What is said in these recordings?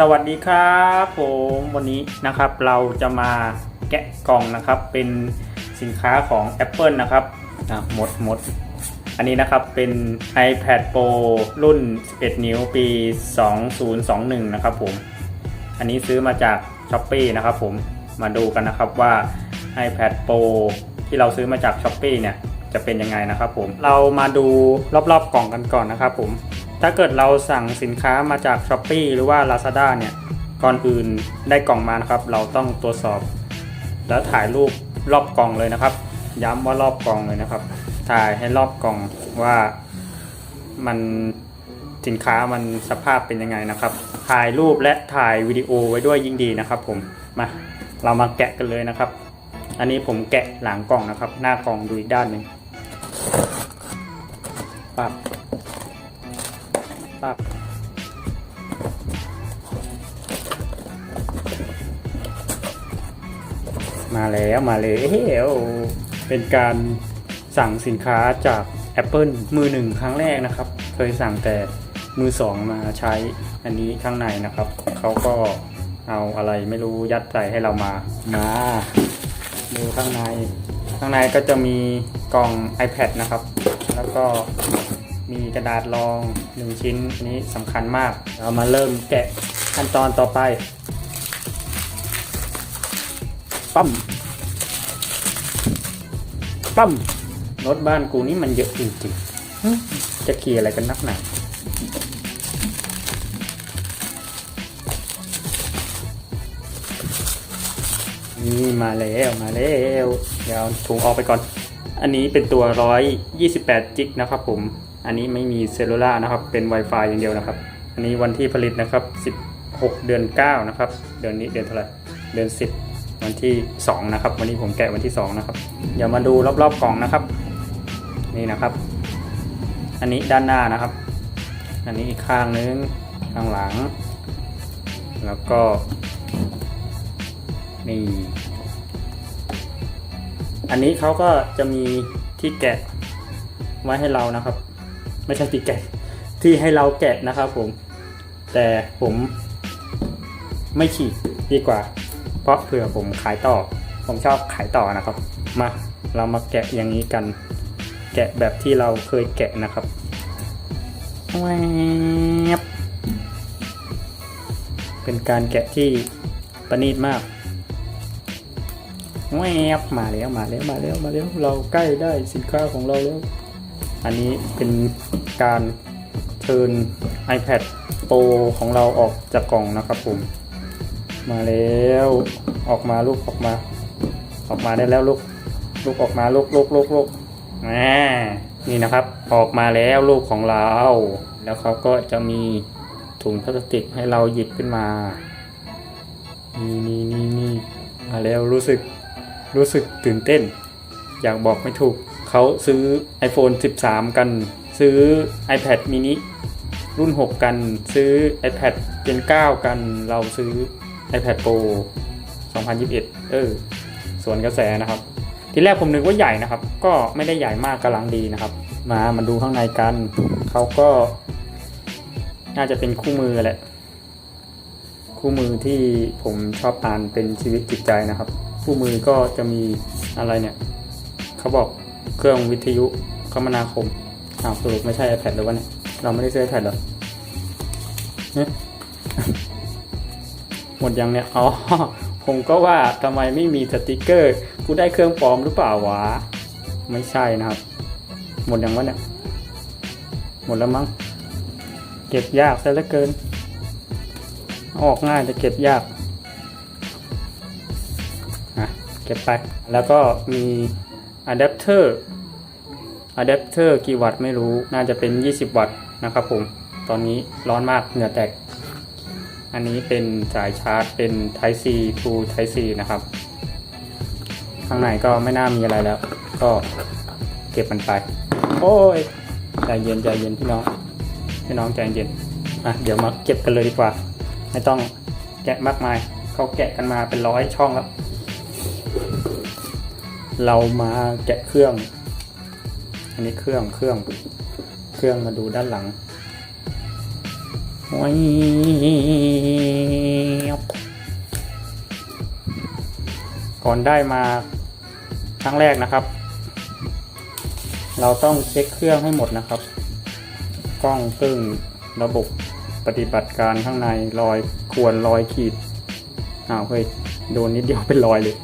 สวัสดีครับผมวันนี้นะครับเราจะมาแกะกล่องนะครับเป็นสินค้าของ Apple นะครับอะหมดหมด อันนี้นะครับเป็น iPad Pro รุ่น 11 นิ้วปี 2021 นะครับผม อันนี้ซื้อมาจาก s h อ p e e นะครับผมมาดูกันนะครับว่า iPad Pro ที่เราซื้อมาจาก s h อ p e e เนี่ยจะเป็นยังไงนะครับผมเรามาดูรอบๆกล่องกันก่อนนะครับผม ถ้าเกิดเราสั่งสินค้ามาจาก s h อ p e e หรือว่า Lazada เนี่ย ก่อนอื่นได้กล่องมานะครับ เราต้องตรวจสอบ แล้วถ่ายรูปรอบกล่องเลยนะครับ ย้ำว่ารอบกล่องเลยนะครับ ถ่ายให้รอบกล่องว่ามันสินค้ามันสภาพเป็นยังไงนะครับ ถ่ายรูปและถ่ายวิดีโอไว้ด้วยยิ่งดีนะครับ ผม มาเรามาแกะกันเลยนะครับ อันนี้ผมแกะหลังกล่องนะครับ หน้ากล่องดูอีกด้านหนึ่งปับ ปับมาแล้วมาแล้วเป็นการสั่งสินค้าจาก Apple มือหนึ่งครั้งแรกนะครับ เคยสั่งแต่มือสองมาใช้อันนี้ข้างในนะครับ เขาก็เอาอะไรไม่รู้ยัดใส่ให้เรามา มาดูข้างใน ข้างในก็จะมีกล่อง iPad นะครับ แล้วก็ มีกระดาษรอง 1 ชิ้นอันนี้สำคัญมาก เรามาเริ่มแกะขั้นตอนต่อไปปั๊มปั๊มรถบ้านกูนี่มันเยอะจริงๆจะเคลียอะไรกันนักหนานี่มาแล้วมาแล้วเดี๋ยวถุงออกไปก่อน อันนี้เป็นตัว 128 จิกนะครับผม อันนี้ไม่มีเซลลูล่านะครับ เป็น Wi-Fi อย่างเดียวนะครับ อันนี้วันที่ผลิตนะครับ 16 เดือน 9 นะครับ เดือนนี้เดือนเท่าไหร่ เดือน 10 วันที่ 2 นะครับ วันนี้ผมแกะวันที่ 2 นะครับ เดี๋ยวมาดูรอบๆกล่องนะครับ นี่นะครับ อันนี้ด้านหน้านะครับ อันนี้อีกข้างนึง ข้างหลัง แล้วก็ นี่ อันนี้เขาก็จะมีที่แกะไว้ให้เรานะครับ ไม่ใช่ที่แกะที่ให้เราแกะนะครับผม แต่ผมไม่ฉีกดีกว่า เพราะเผื่อผมขายต่อ ผมชอบขายต่อนะครับ มาเรามาแกะอย่างนี้กัน แกะแบบที่เราเคยแกะนะครับแวบเป็นการแกะที่ประณีตมากแวบมาแล้วมาแล้วมาแล้วมาแล้วเราใกล้ได้สินค้าของเราแล้ว อันนี้เป็นการเชิญ iPad Pro ของเราออกจากกล่องนะครับผม มาแล้วออกมาลูกออกมา ออกมาได้แล้วลูกลูกออกมาลูกลูกลูกลูกนี่นะครับ ออกมาแล้วลูกของเรา แล้วเขาก็จะมีถุงพลาสติกให้เราหยิบขึ้นมา นี่นี่นี่นี่มาแล้วรู้สึกรู้สึกตื่นเต้น อยากบอกไม่ถูก เขาซื้อ iPhone 13 กัน ซื้อ iPad mini รุ่น 6 กัน ซื้อ iPad Gen 9 กัน เราซื้อ iPad Pro 2021 เออ ส่วนกระแสนะครับ ทีแรกผมนึกว่าใหญ่นะครับ ก็ไม่ได้ใหญ่มากกำลังดีนะครับ มามาดูข้างในกัน เขาก็ น่าจะเป็นคู่มือแหละ คู่มือที่ผมชอบอ่านเป็นชีวิตจิตใจนะครับ คู่มือก็จะมีอะไรเนี่ย เขาบอก เครื่องวิทยุคมนาคมอ้าวสรุปไม่ใช่ iPad หรือวะเนี่ย เราไม่ได้ซื้อ iPad หรอเนี่ยหมดยังเนี่ย อ๋อ ผมก็ว่าทำไมไม่มีสติกเกอร์ กูได้เครื่องปลอมหรือเปล่าวะ ไม่ใช่นะครับ หมดยังวะเนี่ย หมดแล้วมั้ง เก็บยากซะเหลือเกิน ออกง่ายแต่เก็บยาก อะ เก็บไป แล้วก็มี อะแดปเตอร์อะแดปเตอร์กี่วัตต์ไม่รู้น่าจะเป็น 20 วัตต์นะครับผม ตอนนี้ร้อนมากเหงื่อแตก อันนี้เป็นสายชาร์จเป็น Type C to Type C นะครับ ข้างในก็ไม่น่ามีอะไรแล้ว ก็เก็บมันไป โอ้ยใจเย็นใจเย็นพี่น้องพี่น้องใจเย็นอะเดี๋ยวมาเก็บกันเลยดีกว่า ไม่ต้องแกะมากมายเขาแกะกันมาเป็นร้อยช่องแล้ว เรามาแกะเครื่อง อันนี้เครื่องเครื่อง เครื่องมาดูด้านหลังก่อนได้มาครั้งแรกนะครับ เราต้องเช็คเครื่องให้หมดนะครับ กล้องซึ่งระบบปฏิบัติการข้างในรอยควรรอยขีดอ้าวเฮ้ยโดนนิดเดียวเป็นรอยเลย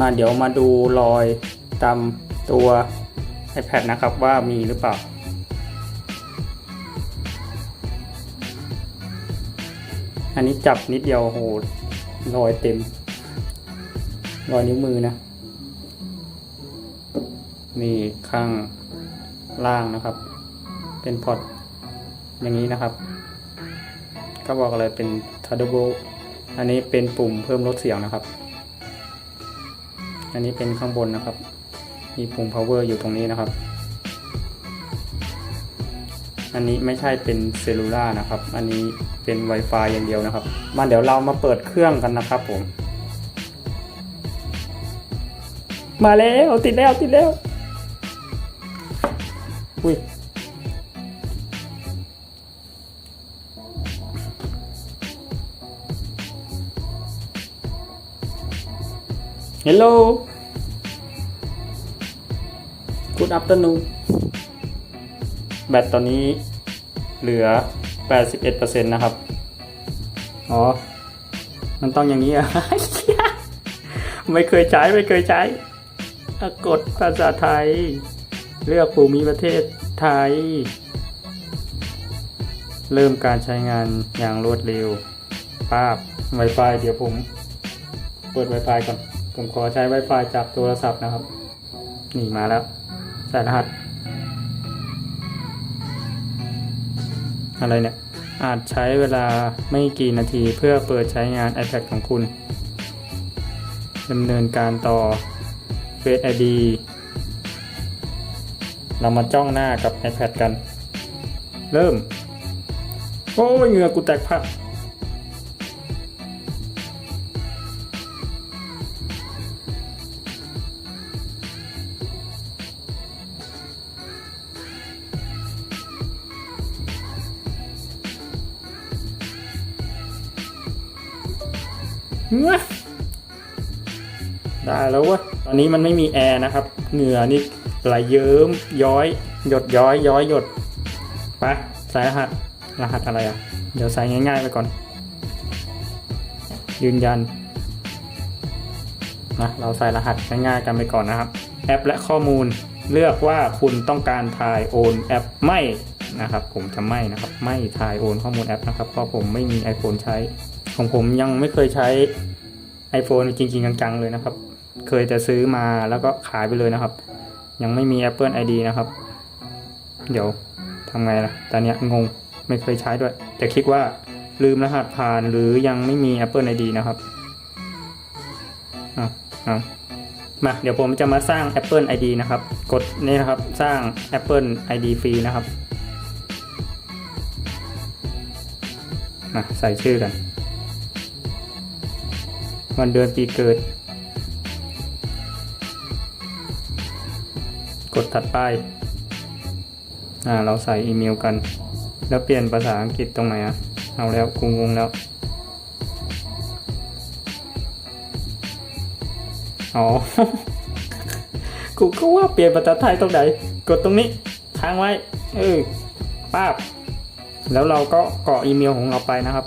มาเดี๋ยวมาดูรอยตามตัว iPad นะครับว่ามีหรือเปล่า อันนี้จับนิดเดียวโหรอยเต็ม รอยนิ้วมือนะนี่ข้างล่างนะครับ เป็นพอร์ตอย่างนี้นะครับ ก็บอกเลยเป็น t a d o b o อันนี้เป็นปุ่มเพิ่มลดเสียงนะครับ อันนี้เป็นข้างบนนะครับ มีปุ่ม power อยู่ตรงนี้นะครับ อันนี้ไม่ใช่เป็นเซลลูล่านะครับ อันนี้เป็น Wi-Fi อย่างเดียวนะครับ มาเดี๋ยวเรามาเปิดเครื่องกันนะครับผม มาแล้วติดแล้วติดแล้ว Hello Good afternoon แบตตอนนี้เหลือ 81%นะครับ อ๋อ มันต้องอย่างนี้อะ ไม่เคยใช้ ไม่เคยใช้ กดภาษาไทย เลือกภูมิประเทศไทย เริ่มการใช้งานอย่างรวดเร็วป้าบ Wi-Fi เดี๋ยวผม เปิด Wi-Fi ก่อน ผมขอใช้ Wi-Fi จากโทรศัพท์นะครับ นี่มาแล้ว ใส่รหัส อะไรเนี่ย อาจใช้เวลาไม่กี่นาทีเพื่อเปิดใช้งาน iPad ของคุณดำเนินการต่อ Face ID เรามาจ้องหน้ากับ iPad กัน เริ่ม โอ้ยเหงื่อกูแตกพัก ได้แล้ววะตอนนี้มันไม่มีแอร์นะครับ เหงื่อนี่ไหลเยิ้มย้อย หยดย้อยย้อยหยดไปใส่รหัสรหัสอะไรอะ เดี๋ยวใส่ง่ายๆไปก่อน ยืนยันนะเราใส่รหัสง่ายๆกันไปก่อนนะครับ แอปและข้อมูลเลือกว่าคุณต้องการถ่ายโอนแอปไม่นะครับ ผมจะไม่นะครับ ไม่ถ่ายโอนข้อมูลแอปนะครับเพราะผมไม่มี iPhone ใช้ ของผมยังไม่เคยใช้ iPhone จริง ๆ จังๆเลยนะครับ เคยแต่ซื้อมาแล้วก็ขายไปเลยนะครับ ยังไม่มี Apple ID นะครับ เดี๋ยวทำไงล่ะ ตอนนี้งงไม่เคยใช้ด้วย แต่คิดว่าลืมรหัสผ่านหรือยังไม่มี Apple ID นะครับอะอะมาเดี๋ยวผมจะมาสร้าง Apple ID นะครับ กดนี่นะครับสร้าง Apple ID ฟรีนะครับมาใส่ชื่อกัน วันเดือนปีเกิด กดถัดไปอ่า เราใส่อีเมลกัน แล้วเปลี่ยนภาษาอังกฤษตรงไหนอะเอาแล้วกูงงแล้ว อ๋อ กูก็ว่าเปลี่ยนภาษาไทยตรงไหน กดตรงนี้ค้างไว้ เออป้าบ แล้วเราก็กรอกอีเมลของเราไปนะครับ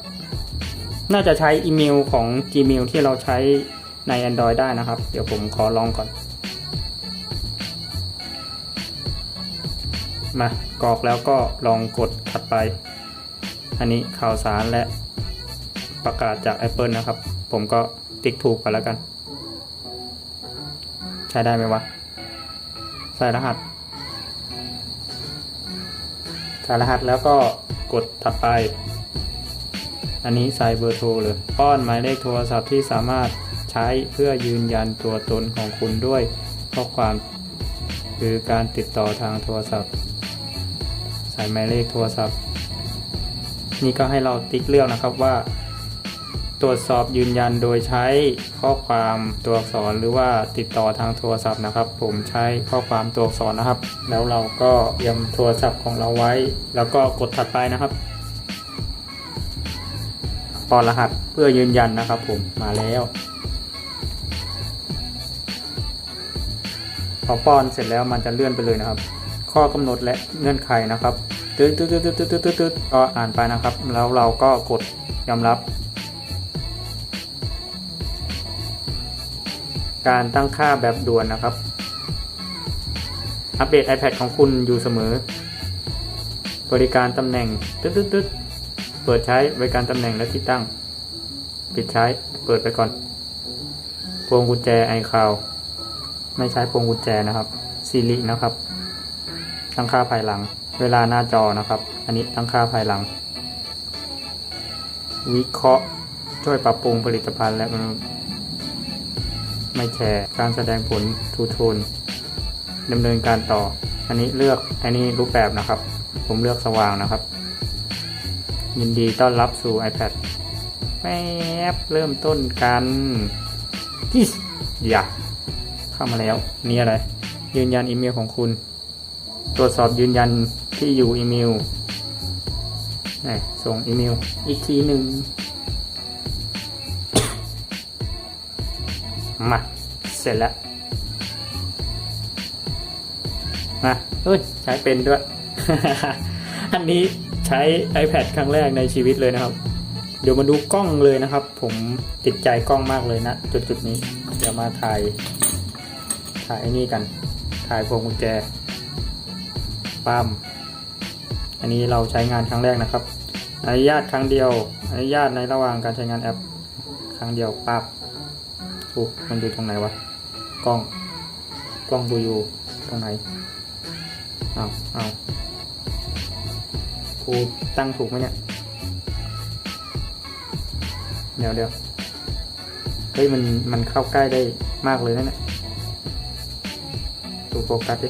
น่าจะใช้อีเมลของ Gmail ที่เราใช้ใน Android ได้นะครับ เดี๋ยวผมขอลองก่อน มากรอกแล้วก็ลองกดถัดไป อันนี้ข่าวสารและประกาศจาก Apple นะครับ ผมก็ติ๊กถูกกันแล้วกัน ใช้ได้ไหมวะ ใส่รหัส ใส่รหัสแล้วก็กดถัดไป อันนี้ใส่เบอร์โทรเลยป้อนหมายเลขโทรศัพท์ที่สามารถใช้เพื่อยืนยันตัวตนของคุณด้วยข้อความหรือการติดต่อทางโทรศัพท์ ใส่หมายเลขโทรศัพท์ นี่ก็ให้เราติ๊กเลือกนะครับว่า ตรวจสอบยืนยันโดยใช้ข้อความตัวอักษรหรือว่าติดต่อทางโทรศัพท์นะครับ ผมใช้ข้อความตัวอักษรนะครับ แล้วเราก็ยมโทรศัพท์ของเราไว้ แล้วก็กดถัดไปนะครับ ปอนรหัสเพื่อยืนยันนะครับผมมาแล้วพอป้อนเสร็จแล้วมันจะเลื่อนไปเลยนะครับ ข้อกำหนดและเงื่อนไขนะครับตึ๊ดตึ๊ดตึ๊ดตึ๊ดตึ๊ดตึ๊ดตึ๊ดก็อ่านไปนะครับ แล้วเราก็กดยอมรับ การตั้งค่าแบบด่วนนะครับ อัปเดต iPad ของคุณอยู่เสมอ บริการตำแหน่งตึ๊ดตึ๊ดตึ๊ด เปิดใช้บริการตำแหน่งและที่ตั้ง ปิดใช้ เปิดไปก่อน พวงกุญแจไอคาวไม่ใช้พวงกุญแจนะครับซีรีนะครับ ตั้งค่าภายหลัง เวลาหน้าจอนะครับ อันนี้ตั้งค่าภายหลัง วิเคราะห์ ช่วยปรับปรุงผลิตภัณฑ์และไม่แชร์ การแสดงผลทูโทนดำเนินการต่อ อันนี้เลือกอันนี้รูปแบบนะครับ ผมเลือกสว่างนะครับ ยินดีต้อนรับสู่ iPad แป๊บเริ่มต้นกันอิ๊ยอย่าเข้ามาแล้ว นี่อะไร ยืนยันอีเมลของคุณ ตรวจสอบยืนยันที่อยู่อีเมลนี่ส่งอีเมล อีกทีหนึ่งมาเสร็จแล้วมาเอ้ย ใช้เป็นด้วย อันนี้ ใช้ iPad ครั้งแรกในชีวิตเลยนะครับ เดี๋ยวมาดูกล้องเลยนะครับ ผมติดใจกล้องมากเลยนะ จุดจุดนี้ เดี๋ยวมาถ่าย ถ่ายไอ้นี่กัน ถ่ายพวงกุญแจปั๊มอันนี้เราใช้งานครั้งแรกนะครับอนุญาตครั้งเดียวอนุญาตในระหว่างการใช้งานแอป ครั้งเดียวปั๊บโอ้มันอยู่ตรงไหนวะกล้องกล้องดูอยู่ตรงไหนเอาเอา รูตั้งถูกไหมเนี่ย เดี๋ยวเดี๋ยวเฮ้ยมันมันเข้าใกล้ได้มากเลยนะเนี่ยดูโฟกัสดิ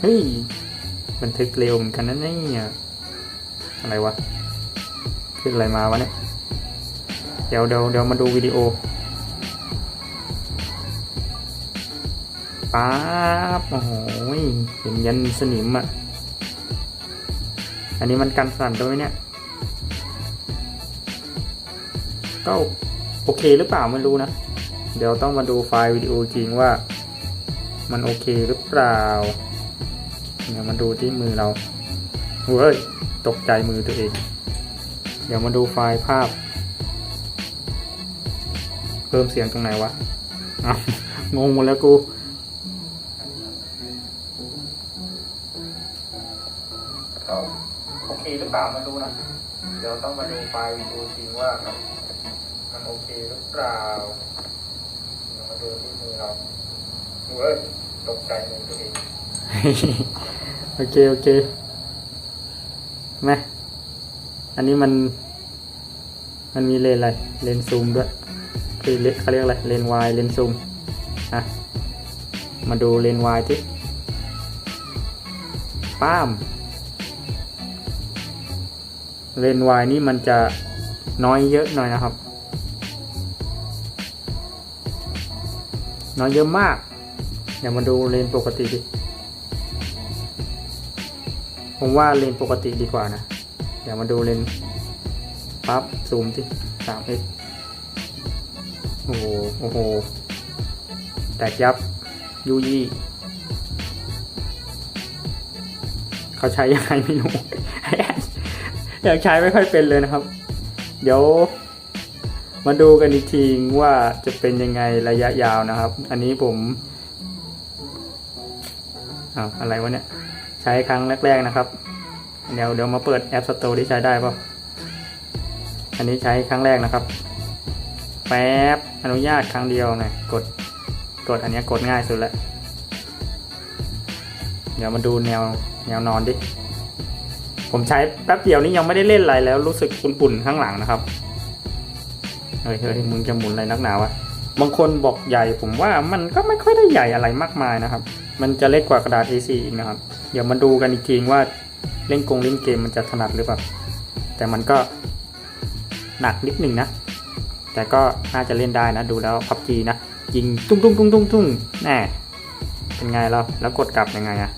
เฮ้ยบันทึกเร็วเหมือนกันนะเนี่ยอะไรวะ ขึ้นอะไรมาวะเนี่ย เดี๋ยวเดี๋ยวเดี๋ยวมาดูวิดีโอ ป๊าบโอ้โหเห็นยันสนิมอะ อันนี้มันกันสั่นด้วยไหมเนี่ย ก็โอเคหรือเปล่าไม่รู้นะ เดี๋ยวต้องมาดูไฟล์วิดีโอจริงว่า มันโอเคหรือเปล่าเดี๋ยวมาดูที่มือเราเฮ้ยตกใจมือตัวเอง เดี๋ยวมาดูไฟล์ภาพ เพิ่มเสียงตรงไหนวะงงหมดแล้วกู เคหรือเปล่าม่รู้นะ เดี๋ยวต้องมาดูไฟล์ดีโอจริงว่ามันโอเคหรือเปล่าเดี๋ยวมาดูที่มือเราเว้ยตกใจมือตัวเองโอเค โอเคไหมอันนี้มัน มันมีเลนอะไร เลนซูมด้วยคือเลนเขาเรียกอะไร เลนวายเลนซูม อะ มาดูเลนวายที่ป้าม เลนวายนี่มันจะน้อยเยอะหน่อยนะครับ น้อยเยอะมาก เดี๋ยวมาดูเลนปกติดิ ผมว่าเลนปกติดีกว่านะ เดี๋ยวมาดูเลนปั๊บซูมที่สามเอ็กโอ้โห โอ้โห แตกยับยูยี่เขาใช้ยังไงไม่รู้ ยากใช้ไม่ค่อยเป็นเลยนะครับ เดี๋ยว มาดูกันอีกทีว่าจะเป็นยังไงระยะยาวนะครับ อันนี้ผมอ้าวอะไรวะเนี่ยใช้ครั้งแรกๆนะครับ เดี๋ยวเดี๋ยวมาเปิดแอป Store ที่ใช้ได้ป่ะอันนี้ใช้ครั้งแรกนะครับ แป๊บอนุญาตครั้งเดียวไงกดกดอันนี้กดง่ายสุดล้วเดี๋ยวมาดูแนวแนวนอนดิ ผมใช้แป๊บเดียวนี้ยังไม่ได้เล่นอะไรแล้วรู้สึกปุ่นๆข้างหลังนะครับ เฮ้ยเฮ้ยมึงจะหมุนอะไรนักหนาวะบางคนบอกใหญ่ผมว่ามันก็ไม่ค่อยได้ใหญ่อะไรมากมายนะครับ มันจะเล็กกว่ากระดาษ A4 อีกนะครับ เดี๋ยวมาดูกันอีกทีว่าเล่นกงเล่นเกมมันจะถนัดหรือเปล่า แต่มันก็หนักนิดนึงนะ แต่ก็น่าจะเล่นได้นะดูแล้วพับจีนะยิงตุ้งตุ้งตุ้งตุ้งตุ้งแน่เป็นไงเราแล้วกดกลับยังไงอะ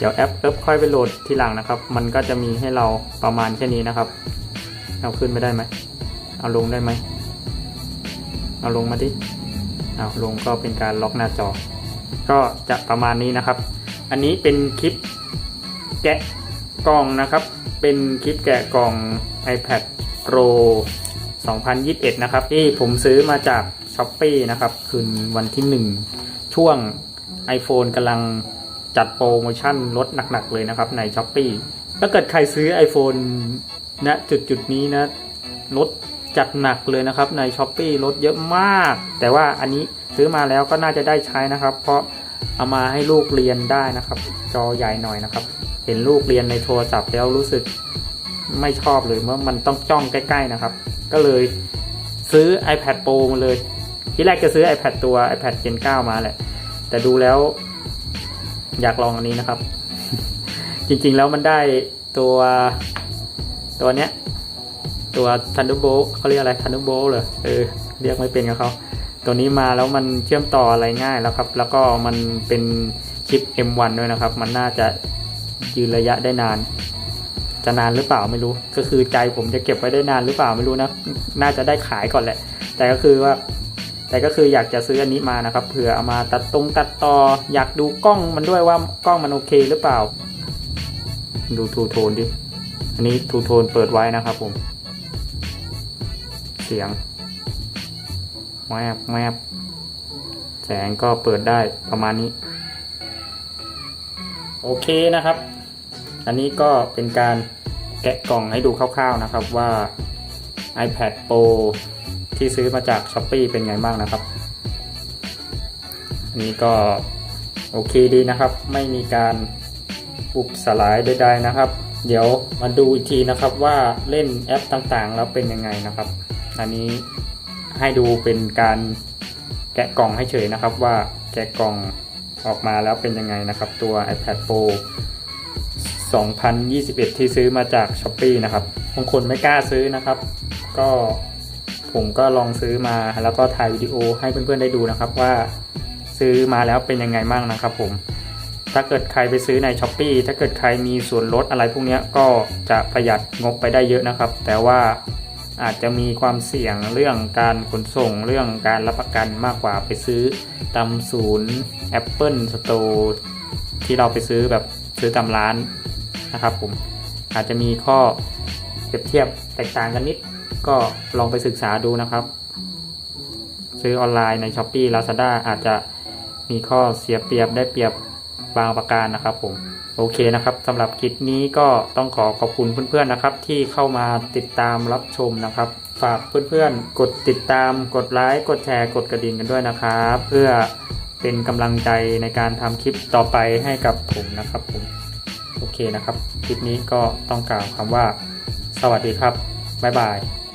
เดี๋ยวแอปเอฟค่อยไปโหลดทีหลังนะครับ มันก็จะมีให้เราประมาณแค่นี้นะครับ เอาขึ้นไม่ได้ไหม เอาลงได้ไหม เอาลงมาดิ เอาลงก็เป็นการล็อกหน้าจอ ก็จะประมาณนี้นะครับ อันนี้เป็นคลิปแกะกล่องนะครับ เป็นคลิปแกะกล่อง iPad Pro 2021 นะครับที่ผมซื้อมาจาก s h อ p e e นะครับ คืนวันที่ 1 ช่วง iPhone กำลัง จัดโปรโมชั่นลดหนักๆเลยนะครับใน s h อ p e e ถ้าเกิดใครซื้อ iPhone ณจุดจุดนี้นะลดจัดหนักเลยนะครับใน s h อ p e e ลดเยอะมาก แต่ว่าอันนี้ซื้อมาแล้วก็น่าจะได้ใช้นะครับ เพราะเอามาให้ลูกเรียนได้นะครับ จอใหญ่หน่อยนะครับ เห็นลูกเรียนในโทรศัพท์แล้วรู้สึกไม่ชอบเลยเมื่อมันต้องจ้องใกล้ๆนะครับ ก็เลยซื้อ iPad Pro มาเลย ที่แรกจะซื้อ iPad ตัว iPad Gen 9 มาแหละ แต่ดูแล้ว อยากลองอันนี้นะครับ จริงๆแล้วมันได้ตัวตัวเนี้ย ตัว Thunderbolt เขาเรียกอะไร Thunderbolt เหรอเออเรียกไม่เป็นกับเขาตัวนี้มาแล้วมันเชื่อมต่ออะไรง่ายแล้วครับ แล้วก็มันเป็นชิป M1 ด้วยนะครับ มันน่าจะยืนระยะได้นาน จะนานหรือเปล่าไม่รู้ ก็คือใจผมจะเก็บไว้ได้นานหรือเปล่าไม่รู้นะ น่าจะได้ขายก่อนแหละ แต่ก็คือว่า แต่ก็คืออยากจะซื้ออันนี้มานะครับเผื่อเอามาตัดตรงตัดต่ออยากดูกล้องมันด้วยว่ากล้องมันโอเคหรือเปล่า ดูทูโทนดิ อันนี้ทูโทนเปิดไว้นะครับผม เสียงแมบแมบแสงก็เปิดได้ประมาณนี้ โอเคนะครับ อันนี้ก็เป็นการแกะกล่องให้ดูคร่าวๆนะครับว่า iPad Pro ที่ซื้อมาจาก s h อ p e e เป็นไงบ้างนะครับ อันนี้ก็โอเคดีนะครับ ไม่มีการปุบสลายใดๆนะครับ เดี๋ยวมาดูอีกทีนะครับว่าเล่นแอปต่างๆ แล้วเป็นยังไงนะครับ อันนี้ให้ดูเป็นการแกะกล่องให้เฉยนะครับ ว่าแกะกล่องออกมาแล้วเป็นยังไงนะครับ ตัว iPad Pro 2021 ที่ซื้อมาจาก s h อ p e e นะครับบางคนไม่กล้าซื้อนะครับ ก็ ผมก็ลองซื้อมาแล้วก็ถ่ายวิดีโอให้เพื่อนๆได้ดูนะครับว่าซื้อมาแล้วเป็นยังไงบ้างนะครับผม ถ้าเกิดใครไปซื้อใน s h อ p e e ถ้าเกิดใครมีส่วนลดอะไรพวกนี้ก็จะประหยัดงบไปได้เยอะนะครับ แต่ว่าอาจจะมีความเสี่ยงเรื่องการขนส่งเรื่องการรับประกันมากกว่าไปซื้อตามศูนย์ Apple Store ที่เราไปซื้อแบบซื้อตามร้านนะครับผมอาจจะมีข้อเปรียบเทียบแตกต่างกันนิด ก็ลองไปศึกษาดูนะครับ ซื้อออนไลน์ใน s h อ p e e Lazada อาจจะมีข้อเสียเปรียบได้เปรียบบางประการนะครับผมโอเคนะครับสำหรับคลิปนี้ก็ต้องขอขอบคุณเพื่อนๆนะครับ ที่เข้ามาติดตามรับชมนะครับ ฝากเพื่อนๆ กดติดตาม กดไลค์กดแชร์ กดกระดิ่งกันด้วยนะครับ เพื่อเป็นกำลังใจในการทำคลิปต่อไปให้กับผมนะครับผมโอเคนะครับ คลิปนี้ก็ต้องกล่าวคำว่า สวัสดีครับ บ๊ายบาย